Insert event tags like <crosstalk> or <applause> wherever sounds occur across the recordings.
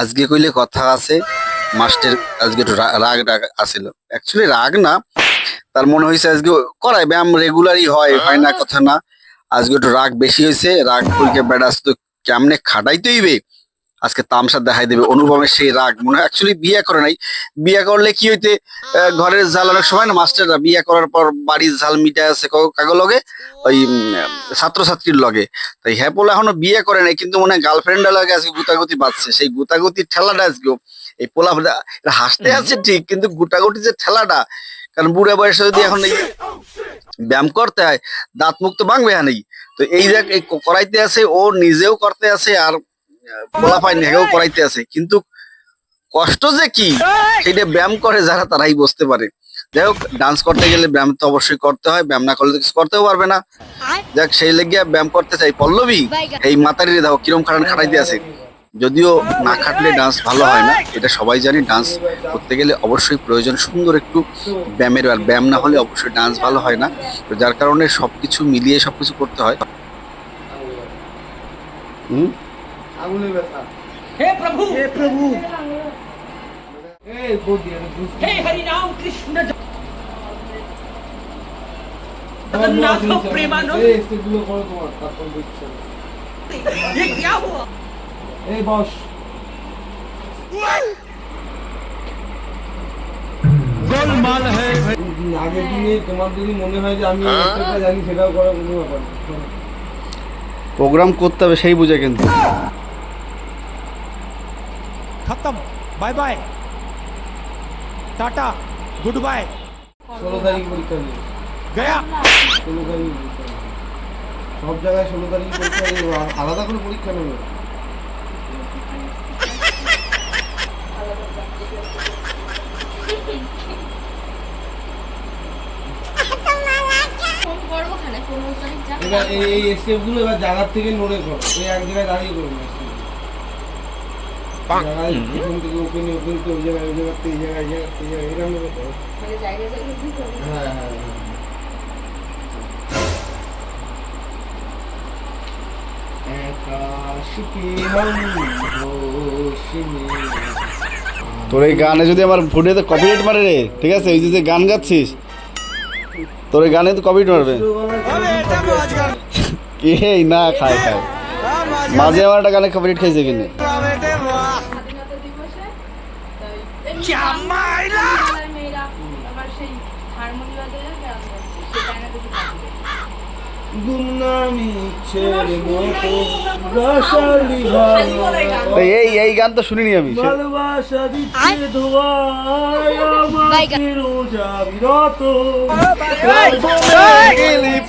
আজকে কইলে কথা আছে মাস্টের আজকে একটু রাগ রাগ আসিল। অ্যাকচুয়ালি রাগ না তার মনে হয়েছে আজকে করায় ব্যায়াম রেগুলারই হয় হয় না কথা না। আজকে একটু রাগ বেশি হয়েছে রাগ করিকে বেড়া তো কেমনে খাটাইতে হইবে? আজকে তামসা দেখাই দেবে অনুভবের সেই রাগ। মনে হয় অ্যাকচুয়ালি বিয়ে করে নাই। বিয়ে করলে কি হইতে ঘরের ঝাল অনেক সময় না মাস্টাররা বিয়ে করার পর বাড়ির ঝাল মিটা আছে কাগো লগে ওই ছাত্রছাত্রীর লগে। তাই হ্যাঁ বলে এখনও বিয়ে করে নাই কিন্তু মনে হয় গার্লফ্রেন্ডের লাগে আজকে গুতাগুতি পাচ্ছে সেই গুতাগুতির ঠেলাটা আজকে এই পোলা হাসতে আছে ঠিক কিন্তু গুটাগুটি যে ঠেলাটা কারণ বুড়া বয়সে যদি এখন এই ব্যায়াম করতে হয় দাঁত মুখ তো ভাঙবে হানি তো এই যে করাইতে আছে ও নিজেও করতে আছে আর পোলা পাই নেগেও করাইতে আছে কিন্তু কষ্ট যে কি সেটা ব্যায়াম করে যারা তারাই বুঝতে পারে। যাই হোক ডান্স করতে গেলে ব্যায়াম তো অবশ্যই করতে হয় ব্যায়াম না করলে তো কিছু করতেও পারবে না। যাক সেই লেগে ব্যায়াম করতে চাই। পল্লবী এই মাতারি দেখো কিরম খাটান খাটাইতে আছে। যদিও না খাটলে ডান্স ভালো হয় না এটা সবাই জানি ডান্স করতে গেলে অবশ্যই প্রয়োজন সুন্দর একটু ব্যায়ামের আর ব্যায়াম না হলে অবশ্যই ডান্স ভালো হয় না। তো যার কারণে সবকিছু মিলিয়ে সবকিছু করতে হয়। হুম? আঙুলে ব্যথা हे प्रभु হে প্রভু এই গোট দিয়ে আমি বুঝতে हे हरि राम कृष्ण তোমার जगन्नाथ মনে আছে? प्रेमानंद এই স্টেপগুলো করো তোমার তারপর দেখছি ये क्या हुआ এই বস गोलमाल है আগের দিনে তোমার যদি মনে হয় যে আমি এই স্টেপটা জানি সেটাও করার কোনো ব্যাপার না। প্রোগ্রাম করতে হবে সেই বুঝে কিন্তু খতম bye bye tata good bye ষোলো তারিখ পরীক্ষা দিয়ে গয়া ষোলো তারিখ সব জায়গায় ষোলো তারিখ পরীক্ষা দিয়ে আলাদা করে পরীক্ষা নেবে। এবার এই স্টেপগুলো এবার জায়গার থেকে নড়ে করো। এই এক জায়গায় দাঁড়িয়ে করব তোর এই গানে যদি আমার ভিডিওতে কপিরাইট মারে রে ঠিক আছে? ওই যে যে গান গাচ্ছিস তোর এই গানে তো কপিরাইট মারবে। কে <laughs> না খায় খায়। মাঝে আমার একটা গানে কপিরাইট খাইছে কিনে জামাইলা এই এই গান তো শুনিনি আমি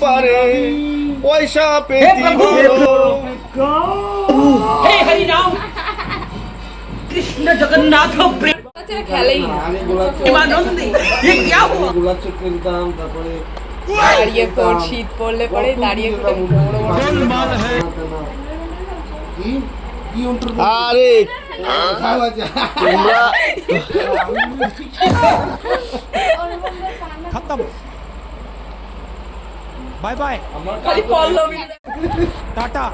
পারে পয়সা পেয়ে कृष्ण जगन्नाथ प्रेम বাচ্চারা খেলেই না আগে গোলাপ চোখ प्रेमानंद ये क्या हुआ গোলাপ চোখ খেলতাম তারপরে দাঁড়িয়ে পর শীত পড়লে পরে দাঁড়িয়ে পড়ে বড় বড় গোলমাল है কি কি অন্তর আরে তোমরা खत्म बाय बाय খালি পল্লবী टाटा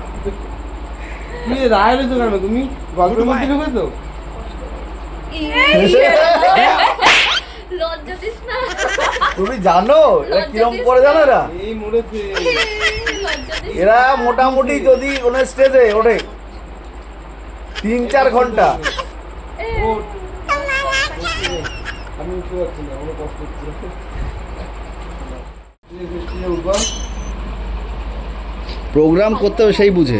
তুমি রায় রয়েছো কেন তুমি গল্পের মধ্যে ঢুকে তো <laughs> লজ্জা দিস না। তুমি জানো এরা কিরম করে জানো এরা? এরা মোটামুটি যদি কোনো স্টেজে ওঠে তিন চার ঘণ্টা। আমি উঠতে পারছি না আমার কষ্ট হচ্ছে। এই বৃষ্টিতে উঠবা? প্রোগ্রাম করতে হবে সেই বুঝে।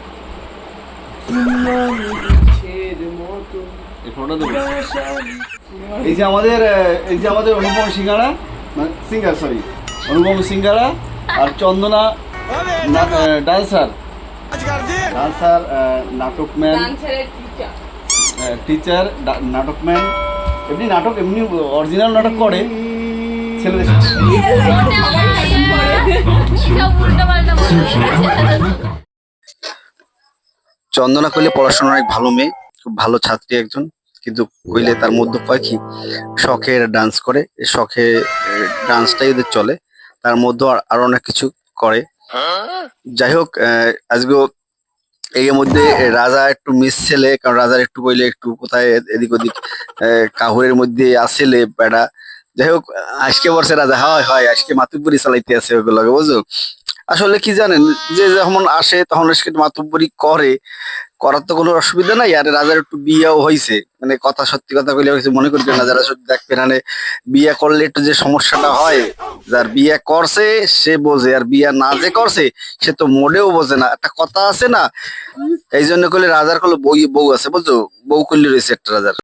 এই যে আমাদের এই যে আমাদের অনুপম সিঙ্গারা সিঙ্গার সরি অনুপম সিঙ্গারা আর চন্দনা ডান্সার ডান্সার নাটকম্যান। টিচার নাটকম্যান। এমনি নাটক, এমনি অরিজিনাল নাটক করে। ছেলেদের <laughs> চন্দনা কইলে পড়াশোনা অনেক ভালো মেয়ে খুব ভালো ছাত্রী একজন কিন্তু কইলে তার মধ্যে কয় কি শখে ডান্স করে শখে ডান্সটাই এদের চলে তার মধ্যে আরও অনেক কিছু করে। যাই হোক আহ, আজকেও এর মধ্যে রাজা একটু মিস ছেলে কারণ রাজার একটু কইলে একটু কোথায় এদিক ওদিক কাহুরের মধ্যে আসেলে বেড়া। যাই হোক আজকে বর্ষে রাজা হয় হয় আজকে মাতুপুরি চালাইতে আছে ওগুলোকে বুঝো আসলে কি জানেন, যে যখন আসে তখন আজকে মাতুব্বরি করে। করার তো কোনো অসুবিধা নাই, আর রাজার একটু বিয়েও হয়েছে মানে কথা সত্যি কথা বলে কিছু মনে করবেন না, যারা সত্যি দেখবেন মানে বিয়ে করলে একটু যে সমস্যাটা হয়, যার বিয়ে করছে সে বোঝে, আর বিয়ে না যে করছে সে তো মোটেও বোঝে না। একটা কথা আছে না এই জন্য করলে রাজার করলে বই, বউ আছে, বুঝছ? বউ করলে রয়েছে একটা রাজার।